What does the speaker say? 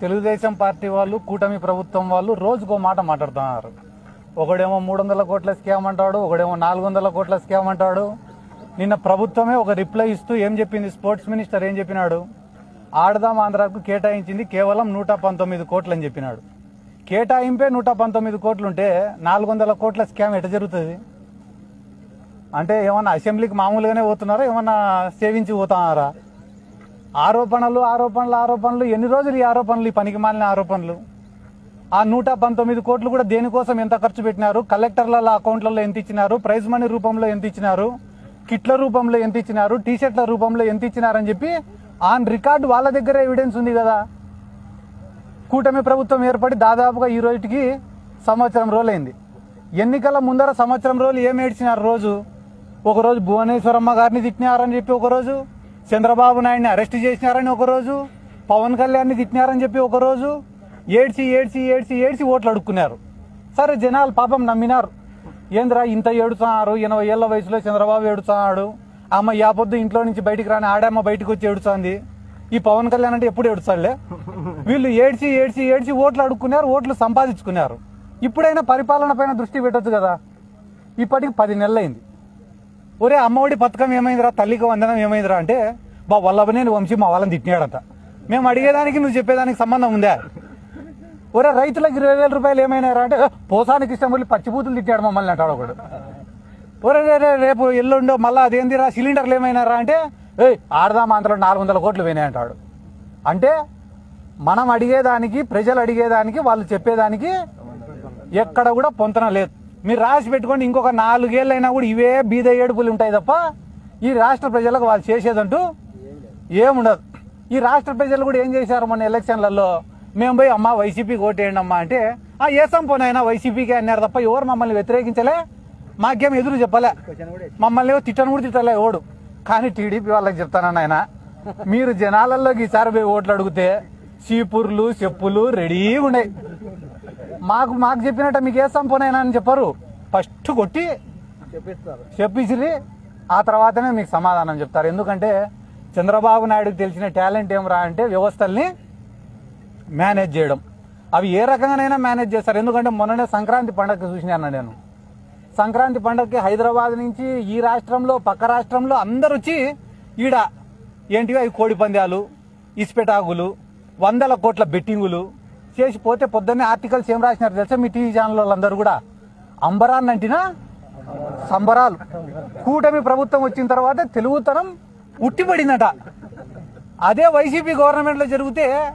Telugu Desam party వాళ్ళు కూటమి ప్రభుత్వం వాళ్ళు రోజుకో మాట మాట్లాడుతున్నారు. ఒకడేమో మూడు వందల కోట్ల స్కామ్ అంటాడు ఒకడేమో నాలుగు వందల కోట్ల స్కామ్ అంటాడు. నిన్న ప్రభుత్వమే ఒక రిప్లై ఇస్తూ ఏం చెప్పింది? స్పోర్ట్స్ మినిస్టర్ ఏం చెప్పినాడు? ఆడదాం ఆంధ్రాకు కేటాయించింది కేవలం నూట పంతొమ్మిది కోట్లు అని చెప్పినాడు. కేటాయింపే నూట పంతొమ్మిది కోట్లు ఉంటే నాలుగు వందల కోట్ల స్కామ్ ఎట జరుగుతుంది? అంటే ఏమన్నా అసెంబ్లీకి మామూలుగానే పోతున్నారా? ఏమన్నా సేవించి పోతున్నారా? ఆరోపణలు ఆరోపణలు ఆరోపణలు. ఎన్ని రోజులు ఈ ఆరోపణలు ఈ పనికి మాలిన ఆరోపణలు? ఆ నూట పంతొమ్మిది కోట్లు కూడా దేనికోసం ఎంత ఖర్చు పెట్టినారు? కలెక్టర్ల అకౌంట్లలో ఎంత ఇచ్చినారు? ప్రైజ్ మనీ రూపంలో ఎంత ఇచ్చినారు? కిట్ల రూపంలో ఎంత ఇచ్చినారు? టీ షర్ట్ల రూపంలో ఎంత ఇచ్చినారని చెప్పి ఆన్ రికార్డు వాళ్ళ దగ్గర ఎవిడెన్స్ ఉంది కదా. కూటమి ప్రభుత్వం ఏర్పడి దాదాపుగా ఈ రోజుకి సంవత్సరం రోజులైంది. ఎన్నికల ముందర సంవత్సరం రోజులు ఏం ఏడ్చినారు రోజు? ఒకరోజు భువనేశ్వరమ్మ గారిని తిట్టినారని చెప్పి ఒకరోజు చంద్రబాబు నాయుడిని అరెస్ట్ చేసినారని ఒకరోజు పవన్ కళ్యాణ్ని తిట్టినారని చెప్పి ఒకరోజు ఏడ్చి ఏడ్చి ఏడ్చి ఏడ్చి ఓట్లు అడుక్కున్నారు. సరే జనాలు పాపం నమ్మినారు. ఏంద్రా ఇంత ఏడుతున్నారు ఎనభై ఏళ్ళ వయసులో చంద్రబాబు ఏడుతున్నాడు అమ్మ యాపొద్దు ఇంట్లో నుంచి బయటికి రాని ఆడమ్మ బయటకు వచ్చి ఏడుస్తుంది. ఈ పవన్ కళ్యాణ్ అంటే ఎప్పుడు ఏడుస్తాడులే? వీళ్ళు ఏడ్చి ఏడ్చి ఏడ్చి ఓట్లు అడుక్కున్నారు ఓట్లు సంపాదించుకున్నారు. ఇప్పుడైనా పరిపాలన పైన దృష్టి పెట్టచ్చు కదా. ఇప్పటికి పది నెలలైంది. ఒరే అమ్మఒడి పథకం ఏమైందిరా? తల్లికి వందనం ఏమైందిరా అంటే బా వల్లభనేని వంశీ మా వాళ్ళని తిట్టినాడంట. మేము అడిగేదానికి నువ్వు చెప్పేదానికి సంబంధం ఉందా? ఒరే రైతులకు ఇరవై వేల రూపాయలు ఏమైనారా అంటే పోసానికి ఇష్టం వెళ్ళి పచ్చిపూతులు తిట్టాడు మమ్మల్ని అంటాడు ఒకడు. ఒరే రే రేపు ఎల్లుండో మళ్ళీ అదేందిరా సిలిండర్లు ఏమైనారా అంటే ఏ ఆడదాం అంతలో నాలుగు వందల కోట్లు పోయినాయి అంటాడు. అంటే మనం అడిగేదానికి ప్రజలు అడిగేదానికి వాళ్ళు చెప్పేదానికి ఎక్కడ కూడా పొంతన లేదు. మీరు రాసి పెట్టుకోండి ఇంకొక నాలుగేళ్ళైనా కూడా ఇవే బీద ఏడుపులు ఉంటాయి తప్ప ఈ రాష్ట్ర ప్రజలకు వాళ్ళు చేసేదంటూ ఏముండదు. ఈ రాష్ట్ర ప్రజలు కూడా ఏం చేశారు మన ఎలక్షన్లలో? మేము పోయి అమ్మా వైసీపీకి ఓటేయండి అమ్మా అంటే ఆ ఏసం పోనైనా వైసీపీకి అన్నారు తప్ప ఎవరు మమ్మల్ని వ్యతిరేకించలే? మాకేం ఎదురు చెప్పలే. మమ్మల్ని తిట్టను కూడా తిట్టలే ఓడు కానీ టీడీపీ వాళ్ళకి చెప్తానన్న ఆయన మీరు జనాలలోకి ఈసారి పోయి ఓట్లు అడిగితే చీపుర్లు చెప్పులు రెడీగా ఉన్నాయి. మాకు మాకు చెప్పినట్టు మీకు ఏ సంపనైనా అని చెప్పరు. ఫస్ట్ కొట్టి చెప్పించిరి ఆ తర్వాతనే మీకు సమాధానం చెప్తారు. ఎందుకంటే చంద్రబాబు నాయుడుకి తెలిసిన టాలెంట్ ఏమరా అంటే వ్యవస్థల్ని మేనేజ్ చేయడం. అవి ఏ రకంగానైనా మేనేజ్ చేస్తారు. ఎందుకంటే మొన్ననే సంక్రాంతి పండగ చూసినాను నేను. సంక్రాంతి పండగకి హైదరాబాద్ నుంచి ఈ రాష్ట్రంలో పక్క రాష్ట్రంలో అందరు వచ్చి ఈడ ఏంటివి? అవి కోడి పందాలు ఇసుపెటాకులు వందల కోట్ల బెట్టింగులు చేసిపోతే పొద్దున్నే ఆర్టికల్స్ ఏం రాసినారు తెలుసా మీ టీవీ ఛానల్ వాళ్ళందరూ కూడా? అంబరాన్ని అంటినా? సంబరాలు. కూటమి ప్రభుత్వం వచ్చిన తర్వాత తెలుగుతనం ఉట్టిపడిందట. అదే వైసీపీ గవర్నమెంట్లో జరిగితే